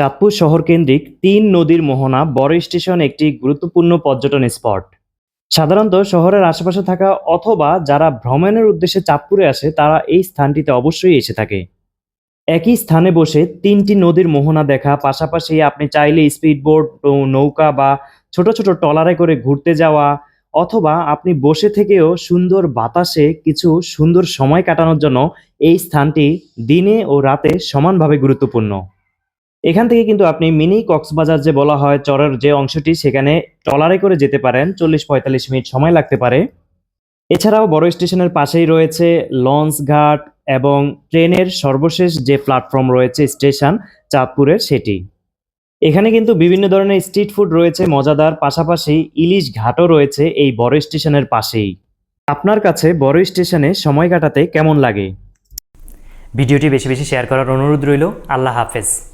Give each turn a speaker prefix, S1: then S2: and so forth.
S1: চাঁদপুর শহর কেন্দ্রিক তিন নদীর মোহনা বড় স্টেশন একটি গুরুত্বপূর্ণ পর্যটন স্পট। সাধারণত শহরের আশেপাশে থাকা অথবা যারা ভ্রমণের উদ্দেশ্যে চাঁদপুরে আসে, তারা এই স্থানটিতে অবশ্যই এসে থাকে। একই স্থানে বসে তিনটি নদীর মোহনা দেখা, পাশাপাশি আপনি চাইলে স্পিডবোট নৌকা বা ছোট ছোট ট্রলারে করে ঘুরতে যাওয়া, অথবা আপনি বসে থেকেও সুন্দর বাতাসে কিছু সুন্দর সময় কাটানোর জন্য এই স্থানটি দিনে ও রাতে সমানভাবে গুরুত্বপূর্ণ। এখান থেকে কিন্তু আপনি মিনি কক্সবাজার যে বলা হয় চরের যে অংশটি, সেখানে ট্রলারে করে যেতে পারেন। চল্লিশ পঁয়তাল্লিশ মিনিট সময় লাগতে পারে। এছাড়াও বড় স্টেশনের পাশেই রয়েছে লঞ্চ ঘাট এবং ট্রেনের সর্বশেষ যে প্ল্যাটফর্ম রয়েছে স্টেশন, চাঁদপুরের সেটি। এখানে কিন্তু বিভিন্ন ধরনের স্ট্রিট ফুড রয়েছে, মজাদার। পাশাপাশি ইলিশ ঘাটও রয়েছে এই বড় স্টেশনের পাশেই। আপনার কাছে বড় স্টেশনে সময় কাটাতে কেমন লাগে?
S2: ভিডিওটি বেশি বেশি শেয়ার করার অনুরোধ রইল। আল্লাহ হাফেজ।